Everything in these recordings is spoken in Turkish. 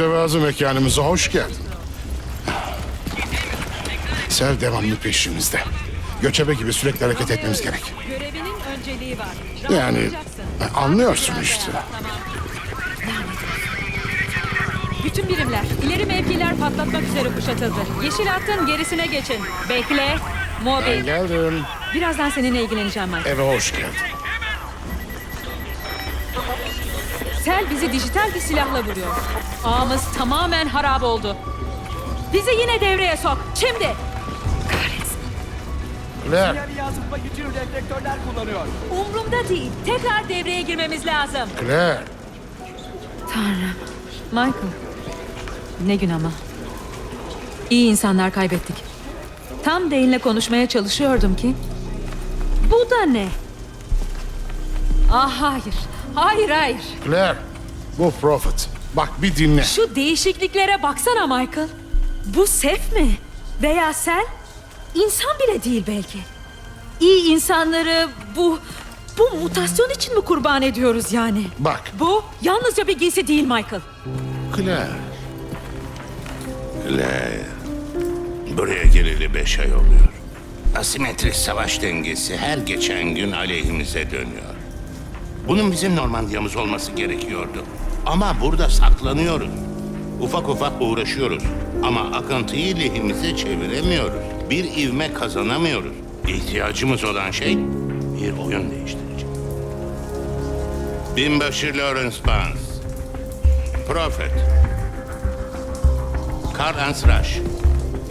Mütevazı mekanımıza hoş geldin. Sel devamlı peşimizde. Göçebe gibi sürekli hareket etmemiz gerek. Görevinin önceliği var. Yani Rahatlayacaksın. anlıyorsun işte. Bütün birimler, ileri mevkiler patlatmak üzere kuşatıldı. Yeşil hattın gerisine geçin. Bekle. Ben Mobil. geldim. Birazdan seninle ilgileneceğim Mike. Eve hoş geldin. Sel bizi dijital bir silahla vuruyor. Ağımız tamamen harap oldu. Bizi yine devreye sok. Şimdi. Claire, Sinyali reflektörler kullanıyor. Umrumda değil. Tekrar devreye girmemiz lazım. Claire. Tanrım. Michael. Ne gün ama. İyi insanlar kaybettik. Tam Dane'le konuşmaya çalışıyordum ki... Bu da ne? Ah hayır. Hayır hayır. Claire. Bu Prophet. Bak bir dinle. Şu değişikliklere baksana Michael. Bu Sef mi? Veya sen? İnsan bile değil belki. İyi insanları bu... Bu mutasyon için mi kurban ediyoruz yani? Bak Bu yalnızca bir giysi değil Michael. Claire. Le. Buraya geleli beş ay oluyor. Asimetrik savaş dengesi her geçen gün aleyhimize dönüyor. Bunun bizim Normandiyamız olması gerekiyordu. Ama burada saklanıyoruz. Ufak ufak uğraşıyoruz. Ama akıntıyı lehimize çeviremiyoruz. Bir ivme kazanamıyoruz. İhtiyacımız olan şey bir oyun değiştirecek. Binbaşı Lawrence Barnes. Prophet. Karl Hans Rasch.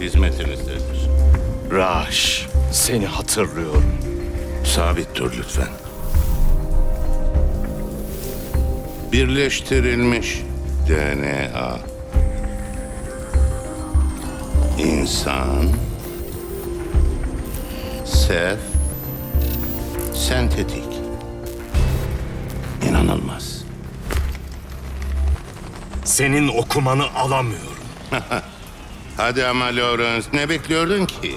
Hizmetinizdedir. Raş, seni hatırlıyorum. Sabit dur lütfen. Birleştirilmiş DNA. İnsan. Sef. Sentetik. İnanılmaz. Senin okumanı alamıyorum. Hadi ama Lawrence ne bekliyordun ki?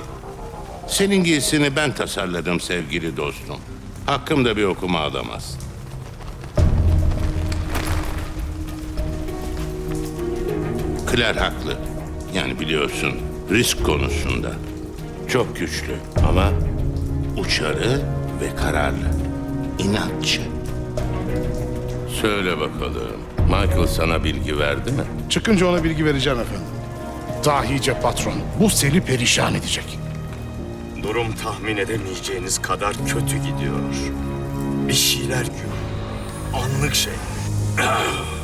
Senin giysini ben tasarladım sevgili dostum. Hakkımda bir okuma alamaz. Claire haklı. Yani biliyorsun risk konusunda. Çok güçlü ama uçarı ve kararlı. İnatçı. Söyle bakalım. Michael sana bilgi verdi mi? Çıkınca ona bilgi vereceğim efendim. Dahice patron. Bu seni perişan edecek. Durum tahmin edemeyeceğiniz kadar kötü gidiyor. Bir şeyler gör. Anlık şey.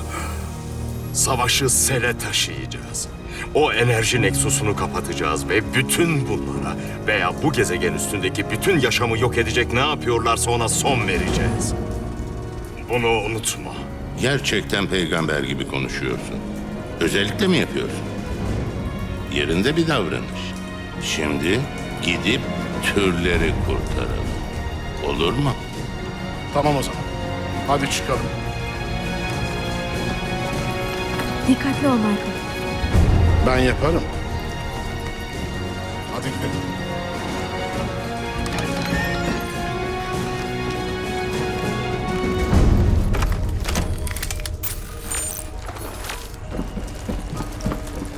Savaşı sele taşıyacağız. O enerji neksusunu kapatacağız ve bütün bunlara veya bu gezegen üstündeki bütün yaşamı yok edecek ne yapıyorlarsa ona son vereceğiz. Bunu unutma. Gerçekten peygamber gibi konuşuyorsun. Özellikle mi yapıyorsun? Yerinde bir davranış. Şimdi gidip türleri kurtaralım. Olur mu? Tamam o zaman. Hadi çıkalım. Dikkatli ol Michael. Ben yaparım. Hadi gidelim.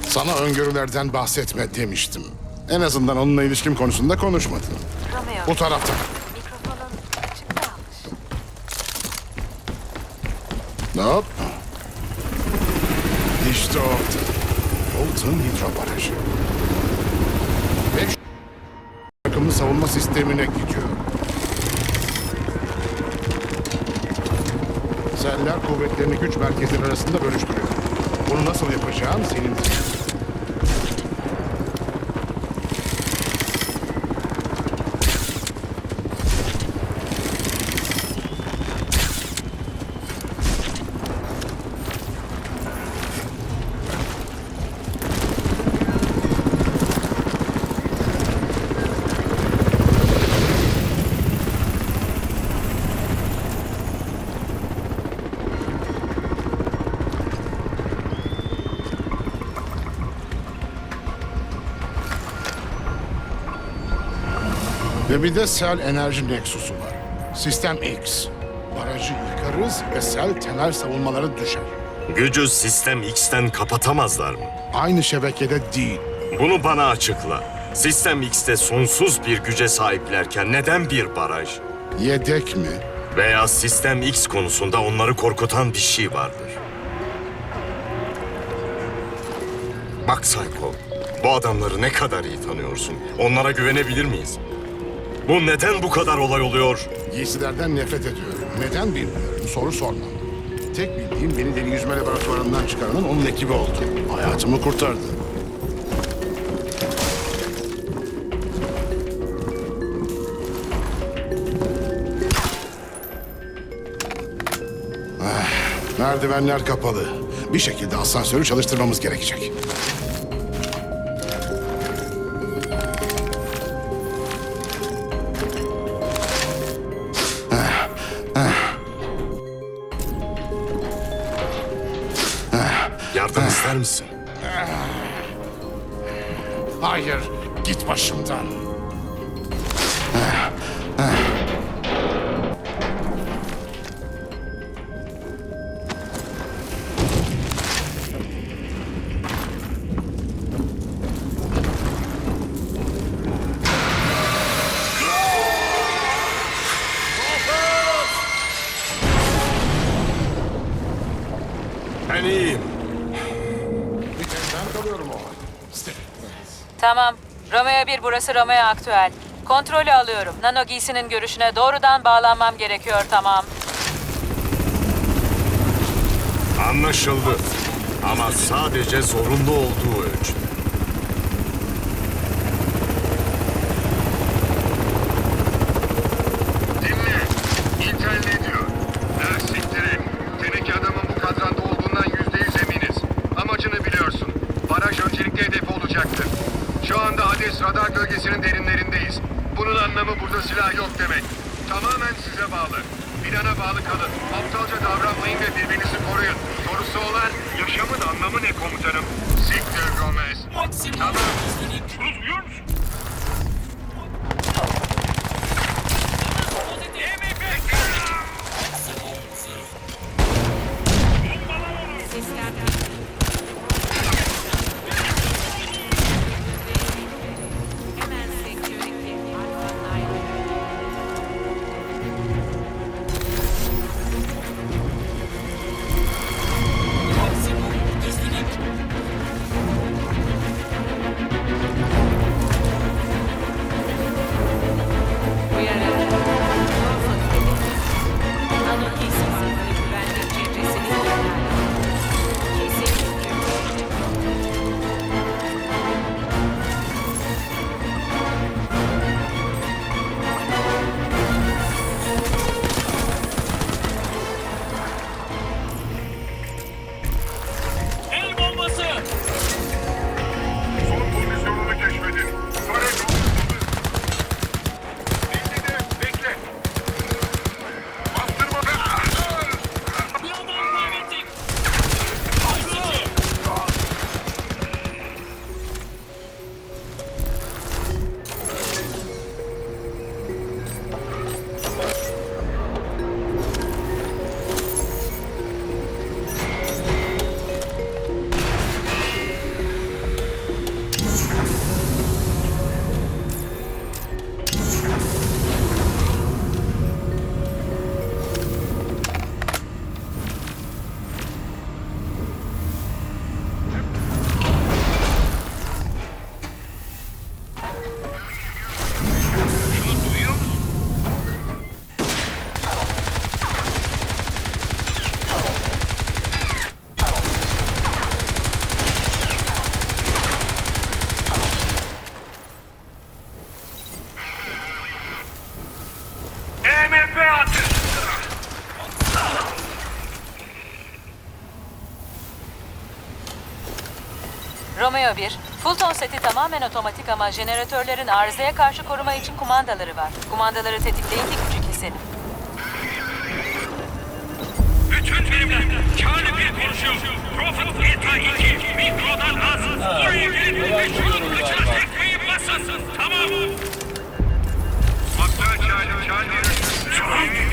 Sana öngörülerden bahsetme demiştim. En azından onunla ilişkim konusunda konuşmadın. Romeo, Bu tarafta. mikrofonun açık kalmış. Hop. İşte orada. Bolton Hidro Barajı. Ve şu takımlı savunma sistemine gidiyor. Seller kuvvetlerini güç merkezleri arasında bölüştürüyor. Bunu nasıl yapacağın senin Ve bir de Sel Enerji Nexus'u var. Sistem X. Barajı yıkarız ve Sel temel savunmaları düşer. Gücü Sistem X'ten kapatamazlar mı? Aynı şebekede değil. Bunu bana açıkla. Sistem X'te sonsuz bir güce sahiplerken neden bir baraj? Yedek mi? Veya Sistem X konusunda onları korkutan bir şey vardır. Bak Psycho, bu adamları ne kadar iyi tanıyorsun. Onlara güvenebilir miyiz? Bu neden bu kadar olay oluyor? Giysilerden nefret ediyorum. Neden bilmiyorum. Soru sormam. Tek bildiğim beni deli yüzme laboratuvarından çıkaranın onun ekibi oldu. Hayatımı kurtardı. Ah, merdivenler kapalı. Bir şekilde asansörü çalıştırmamız gerekecek. İster misin? Hayır, git başımdan. Burası Romeo Aktüel. Kontrolü alıyorum. Nano giysinin görüşüne doğrudan bağlanmam gerekiyor tamam. Anlaşıldı. Ama sadece zorunlu olduğu ölçüde. Father, EMP atın. Romeo 1, Fulton seti tamamen otomatik ama jeneratörlerin arızaya karşı koruma için kumandaları var. Kumandaları tetikleyin ki gücü keselim. Bütün birimler, Charlie bir konuşuyor. Prophet Beta 2, mikrodan az. Oraya gelin ve şunun kılıcını tekmeyi basın. Tamam. Hatta Charlie.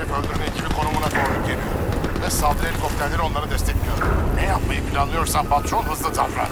Sel Kralef öldürme ekibi konumuna doğru geliyor. Ve saldırı helikopterleri onları destekliyor. Ne yapmayı planlıyorsan patron hızlı davran.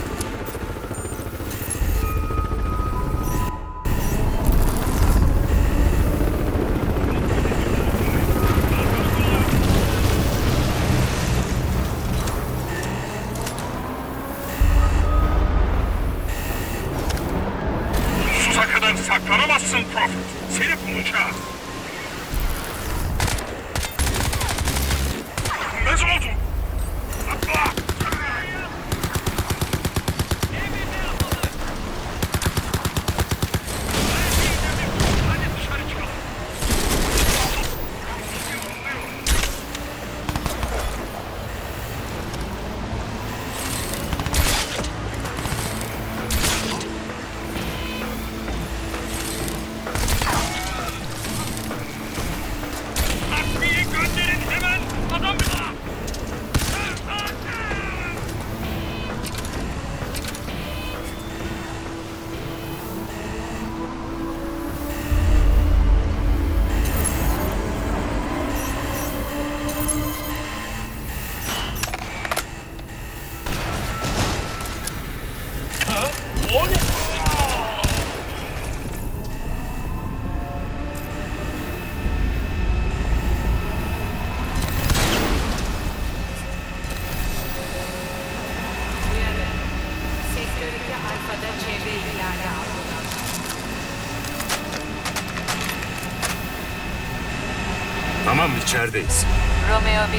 Tamam içerideyiz. Romeo 1,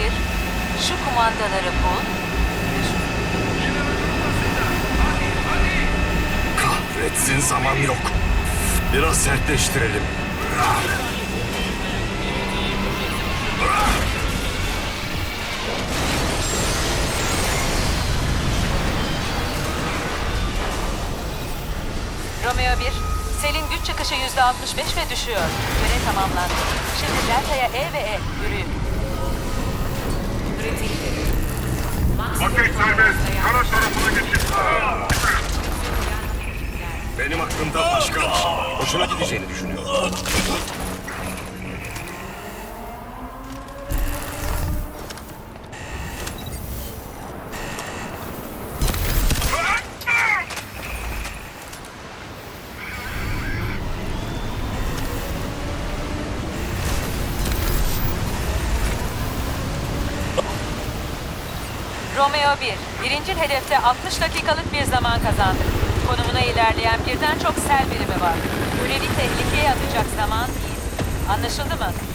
şu kumandaları bul. Kahretsin zaman yok. Biraz sertleştirelim. Romeo 1, Selin güç çıkışı yüzde 65 ve düşüyor. Görev tamamlandı. Şimdi Delta'ya E ve E, yürüyün. Okey serbest. Kara tarafına geçin. Benim aklımda başka şey. Hoşuna gideceğini düşünüyorum. Romeo 1, birinci hedefte 60 dakikalık bir zaman kazandı. Konumuna ilerleyen birden çok sel birimi var. Görevi tehlikeye atacak zaman değil. Anlaşıldı mı?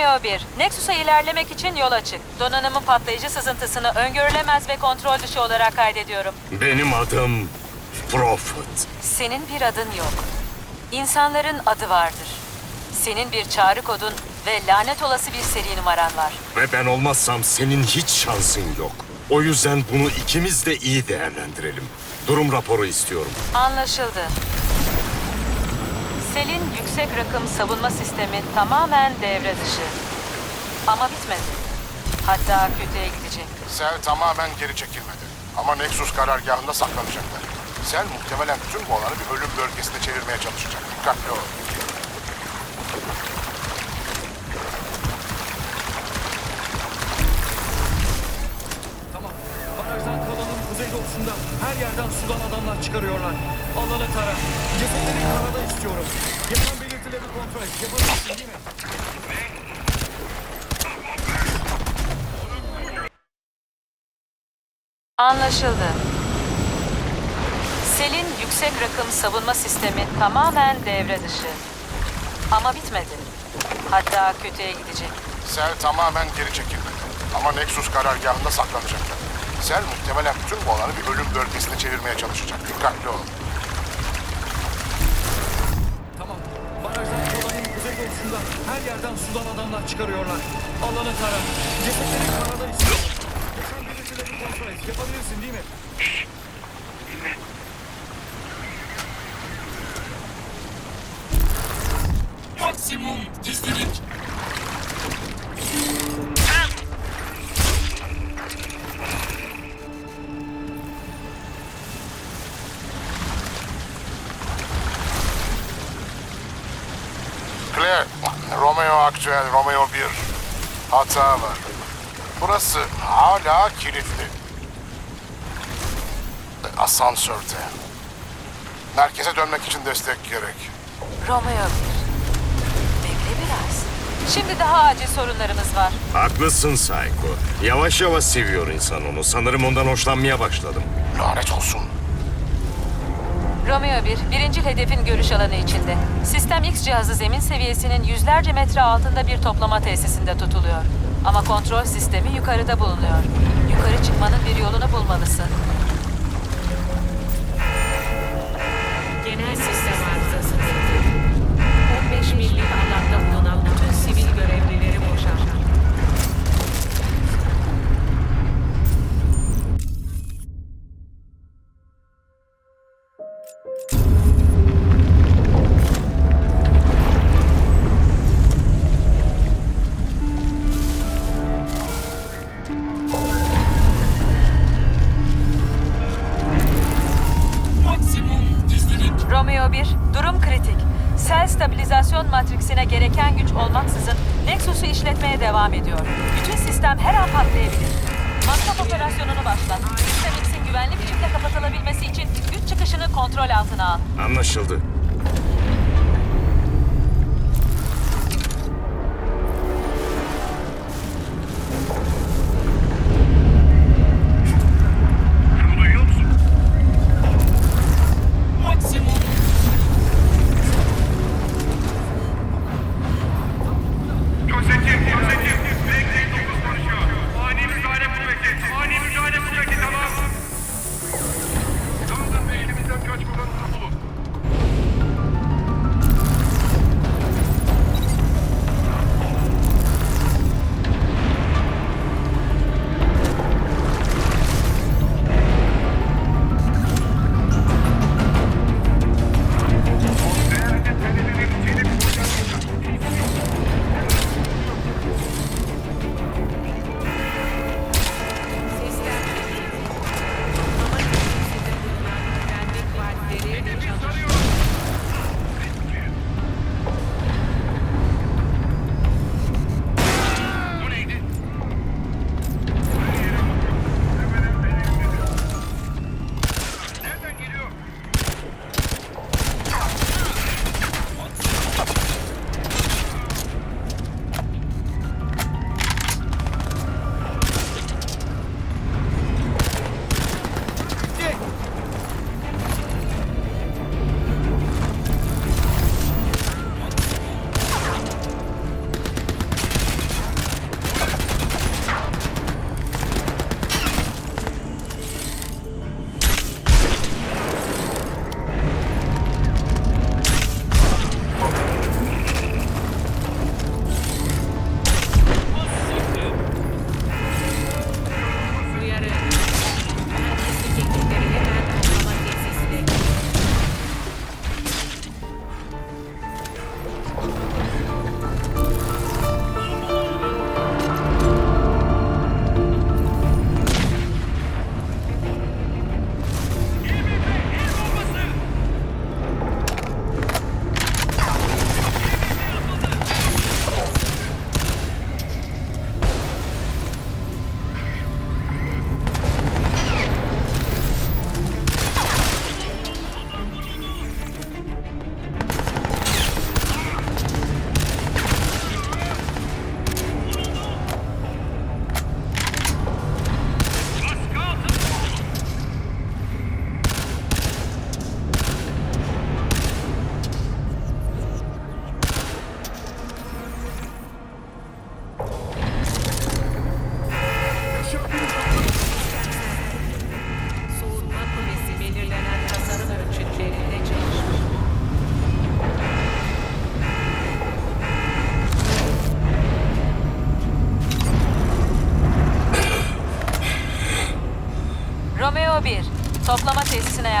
Romeo 1, Nexus'a ilerlemek için yola çık. Donanımın patlayıcı sızıntısını öngörülemez ve kontrol dışı olarak kaydediyorum. Benim adım Prophet. Senin bir adın yok. İnsanların adı vardır. Senin bir çağrı kodun ve lanet olası bir seri numaran var. Ve ben olmazsam senin hiç şansın yok. O yüzden bunu ikimiz de iyi değerlendirelim. Durum raporu istiyorum. Anlaşıldı. Sel'in yüksek rakım savunma sistemi tamamen devre dışı. Ama bitmedi. Hatta kötüye gidecek. Sel tamamen geri çekilmedi. Ama Nexus karargahında saklanacaklar. Sel muhtemelen tüm bu alanı bir ölüm bölgesine çevirmeye çalışacak. Dikkatli ol. Tamam. Barajdan kalanın kuzeydoğusunda her yerden sudan adamlar çıkarıyorlar. Alanı tara. Cesetleri karada istiyorum. Yapan belirtilerini kontrol et. Yapabilirsin değil mi? Anlaşıldı. Sel'in yüksek rakım savunma sistemi tamamen devre dışı. Ama bitmedi. Hatta kötüye gidecek. Sel tamamen geri çekilmedi. Ama Nexus karargahında saklanacaklar. Sel muhtemelen tüm bu alanı bir ölüm bölgesine çevirmeye çalışacak. Dikkatli ol. Kuzeydoğusunda her yerden sudan adamlar çıkarıyorlar. Alanı tara. Cesetleri karada istiyorum. Yapan belirtilerini kontrol et. Yapabilirsin değil mi? Claire, Hata var. Burası hala kilitli. Asansörde. Merkeze dönmek için destek gerek. Romeo 1. Bekle biraz. Şimdi daha acil sorunlarımız var. Haklısın Psycho. Yavaş yavaş seviyor insan onu. Sanırım ondan hoşlanmaya başladım. Lanet olsun. Romeo 1, birincil hedefin görüş alanı içinde. Sistem X cihazı zemin seviyesinin yüzlerce metre altında bir toplama tesisinde tutuluyor. Ama kontrol sistemi yukarıda bulunuyor. Yukarı çıkmanın bir yolunu bulmalısın. Genel sistem arızası. 15 millik alanda you Anlaşıldı.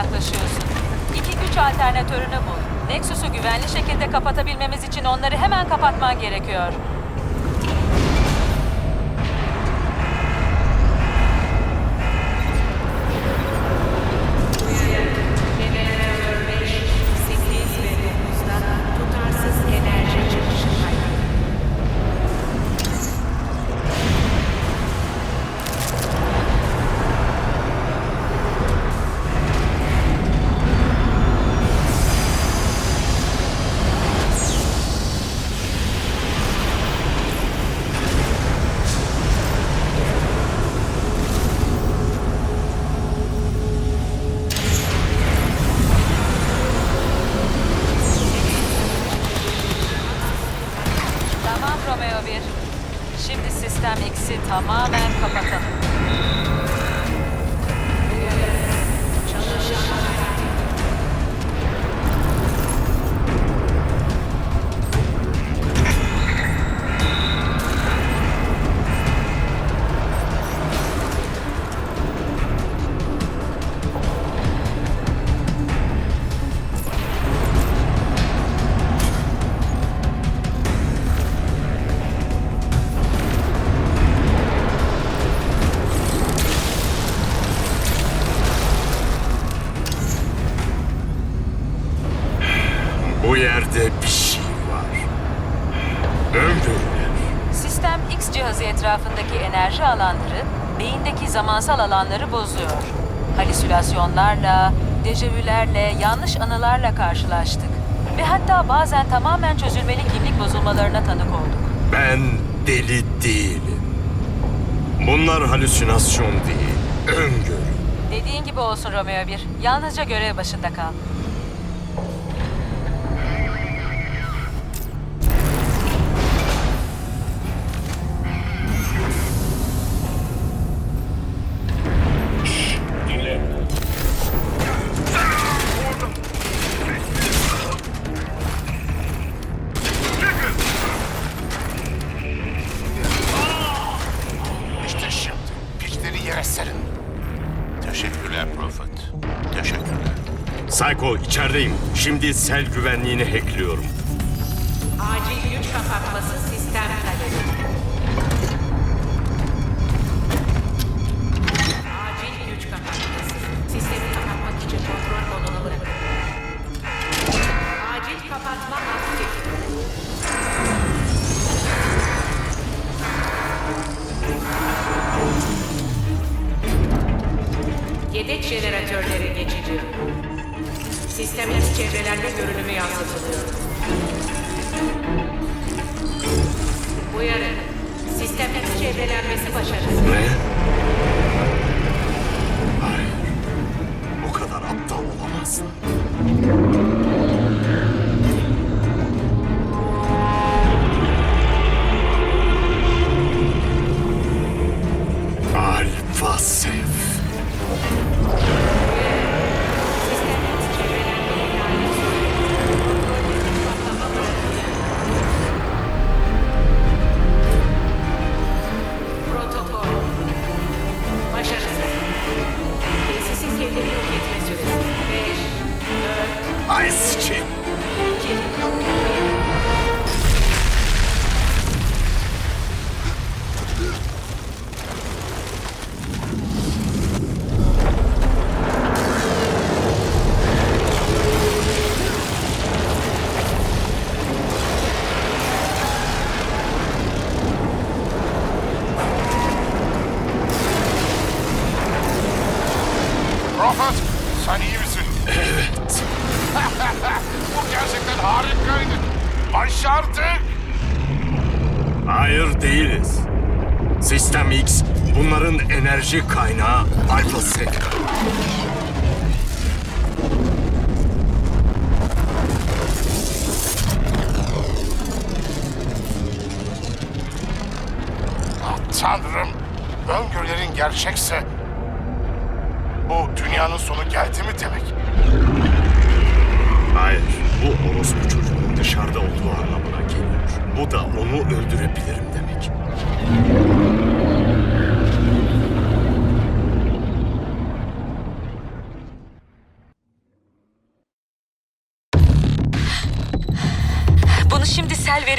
Yaklaşıyorsun. İki güç alternatörünü bul. Nexus'u güvenli şekilde kapatabilmemiz için onları hemen kapatman gerekiyor. Yerde bir şey var. Öngörüler. Sistem X cihazı etrafındaki enerji alanları beyindeki zamansal alanları bozuyor. Halüsinasyonlarla, dejavülerle, yanlış anılarla karşılaştık. Ve hatta bazen tamamen çözülmeli kimlik bozulmalarına tanık olduk. Ben deli değilim. Bunlar halüsinasyon değil, öngörü. Dediğin gibi olsun Romeo 1. Yalnızca görev başında kal. Psycho içerideyim. Şimdi sel güvenliğini hackliyorum. Acil güç kapatması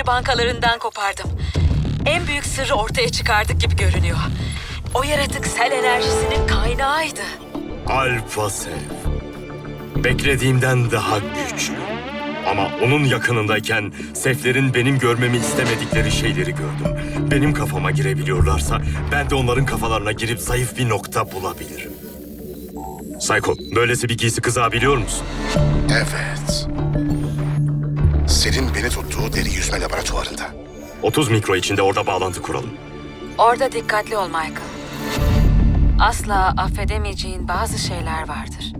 şimdi sel veri bankalarından kopardım. En büyük sırrı ortaya çıkardık gibi görünüyor. O yaratık sel enerjisinin kaynağıydı. Alfa Sev. Beklediğimden daha güçlü. Ama onun yakınındayken Seflerin benim görmemi istemedikleri şeyleri gördüm. Benim kafama girebiliyorlarsa ben de onların kafalarına girip zayıf bir nokta bulabilirim. Psycho, böylesi bir giysi kızağı biliyor musun? Evet. Selin beni tuttuğu deri yüzme laboratuvarında. 30 mikro içinde orada bağlantı kuralım. Orada dikkatli ol Michael. Asla affedemeyeceğin bazı şeyler vardır.